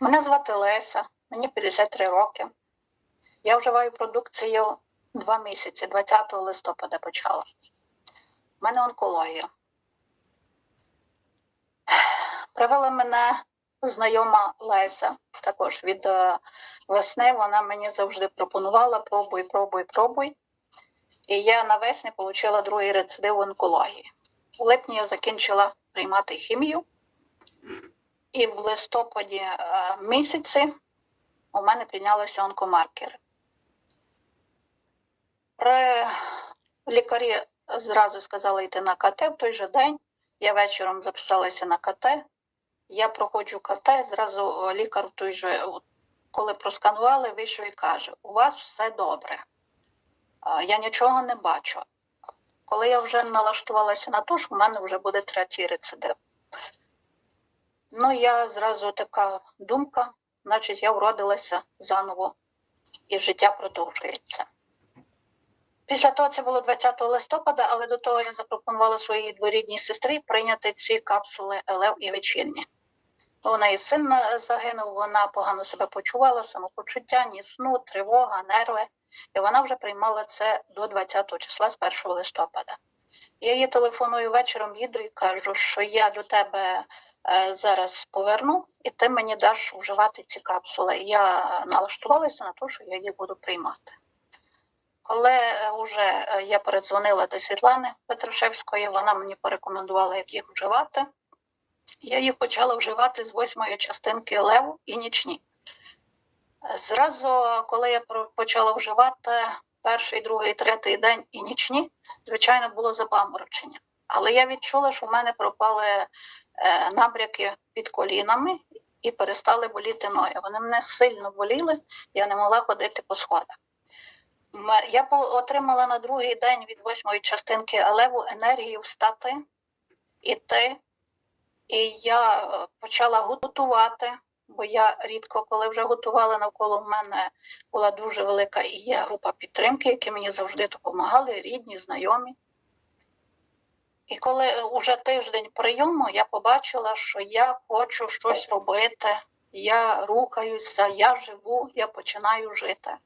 Мене звати Леся, мені 53 роки. Я вживаю продукцію два місяці, 20 листопада почала. У мене онкологія. Привела мене знайома Леся, також від е, весни. Вона мені завжди пропонувала пробуй, пробуй, пробуй. І я навесні отримала другий рецидив онкології. У липні я закінчила приймати хімію. І в листопаді е, місяці у мене піднялися онкомаркери. При лікарі зразу сказали йти на КТ в той же день. Я вечором записалася на КТ. Я проходжу КТ, зразу лікар в той же, коли просканували, вийшов і каже: у вас все добре. Я нічого не бачу. Коли я вже налаштувалася на те, що в мене вже буде третій рецидив. Ну, я зразу така думка, значить, я вродилася заново, і життя продовжується. Після того це було 20 листопада, але до того я запропонувала своїй дворідній сестрі прийняти ці капсули ЛЕВ і вечірні. У неї син е, загинув, вона погано себе почувала, самопочуття, ні сну, тривога, нерви. І вона вже приймала це до 20 числа з 1 листопада. Я їй телефоную вечором, їду і кажу, що я до тебе зараз поверну, і ти мені даш вживати ці капсули. Я налаштувалася на те, що я їх буду приймати. Коли вже я передзвонила до Світлани Петрушевської, вона мені порекомендувала, як їх вживати. Я їх почала вживати з восьмої частинки леву і нічні. Зразу, коли я почала вживати перший, другий, третій день і нічні, звичайно, було запаморочення. Але я відчула, що в мене пропали е, набряки під колінами і перестали боліти ноги. Вони мене сильно боліли, я не могла ходити по сходах. Я отримала на другий день від восьмої частинки Алеву енергію встати, іти. І я е, почала готувати, бо я рідко, коли вже готувала, навколо мене була дуже велика і є група підтримки, які мені завжди допомагали, рідні, знайомі. І коли вже тиждень прийому, я побачила, що я хочу щось робити, я рухаюся, я живу, я починаю жити.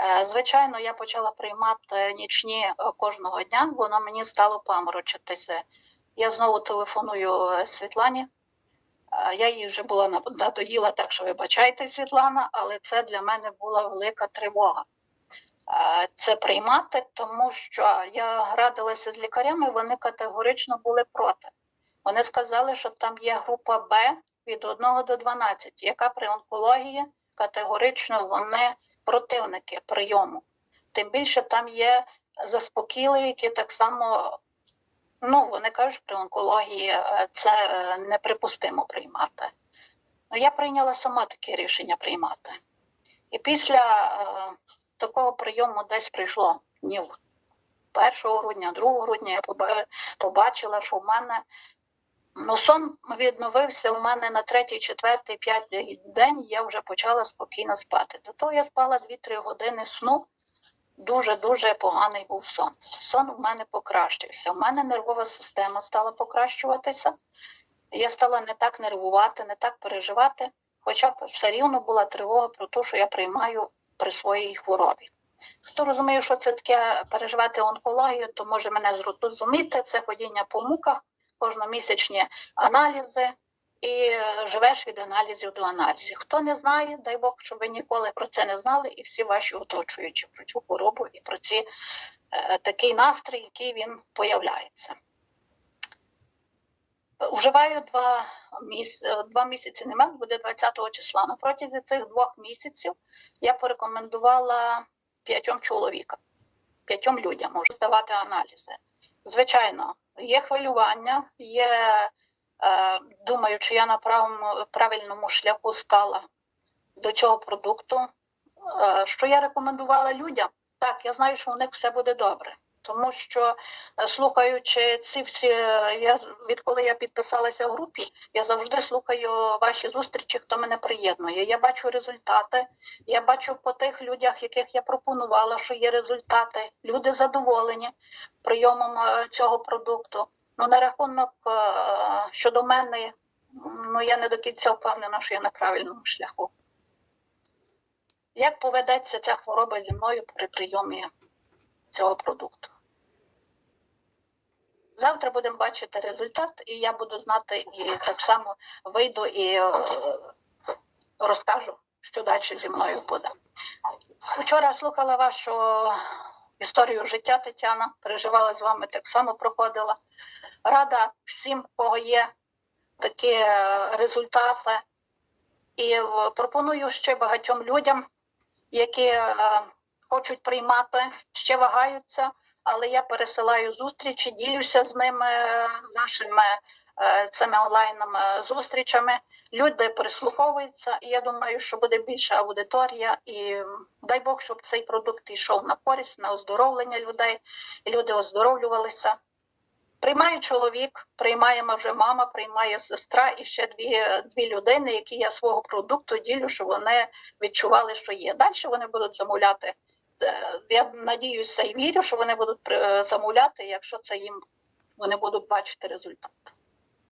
Е, Звичайно, я почала приймати нічні е, кожного дня, воно мені стало паморочитися. Я знову телефоную е, Світлані. Е, Я їй вже була надоїла, так що вибачайте, Світлана, але це для мене була велика тривога. Е, Це приймати, тому що я радилася з лікарями, вони категорично були проти. Вони сказали, що там є група Б від 1 до 12, яка при онкології категорично вони противники прийому. Тим більше там є заспокійливі, які так само, ну вони кажуть, при онкології е, це е, неприпустимо приймати. Ну, я прийняла сама таке рішення приймати. І після такого прийому десь прийшло днів 1 грудня, 2 грудня я побачила, що в мене ну, сон відновився у мене на третій, четвертий, п'ятий день. Я вже почала спокійно спати. До того я спала 2-3 години сну. Дуже дуже поганий був сон. Сон у мене покращився. У мене нервова система стала покращуватися. Я стала не так нервувати, не так переживати, хоча все рівно була тривога про те, що я приймаю при своїй хворобі. Хто розуміє, що це таке переживати онкологію, то може мене зрозуміти. Це ходіння по муках, кожномісячні аналізи, і е, живеш від аналізів до аналізів. Хто не знає, дай Бог, щоб ви ніколи про це не знали, і всі ваші оточуючі про цю хворобу і про ці е, такий настрій, який він появляється. Вживаю два, міс... два місяці, нема, буде 20-го числа. На протязі цих двох місяців я порекомендувала п'ятьом чоловікам, п'ятьом людям можу здавати аналізи. Звичайно, є хвилювання, є, е, думаю, чи я на правому, правильному шляху стала до цього продукту. Е, що я рекомендувала людям? Так, я знаю, що у них все буде добре. Тому що е, слухаючи ці всі, е, я відколи я підписалася в групі, я завжди слухаю ваші зустрічі, хто мене приєднує. Я бачу результати. Я бачу по тих людях, яких я пропонувала, що є результати. Люди задоволені прийомом е, цього продукту. Ну на рахунок щодо мене ну я не до кінця впевнена, що я на правильному шляху. Як поведеться ця хвороба зі мною при прийомі цього продукту? Завтра будемо бачити результат, і я буду знати, і так само вийду і е, розкажу, що далі зі мною буде. Вчора слухала вашу історію життя Тетяна, переживала з вами, так само проходила. Рада всім, кого є такі е, результати. І е, пропоную ще багатьом людям, які хочуть приймати, ще вагаються, але я пересилаю зустрічі, ділюся з ними е, нашими е, цими онлайнами зустрічами. Люди прислуховуються, і я думаю, що буде більша аудиторія. І дай Бог, щоб цей продукт йшов на користь, на оздоровлення людей, і люди оздоровлювалися. Приймає чоловік, приймає вже мама, приймає сестра і ще дві, дві людини, які я свого продукту ділю, що вони відчували, що є. Далі вони будуть замовляти. Це- Я надіюся і вірю, що вони будуть при- замовляти, якщо це їм вони будуть бачити результат.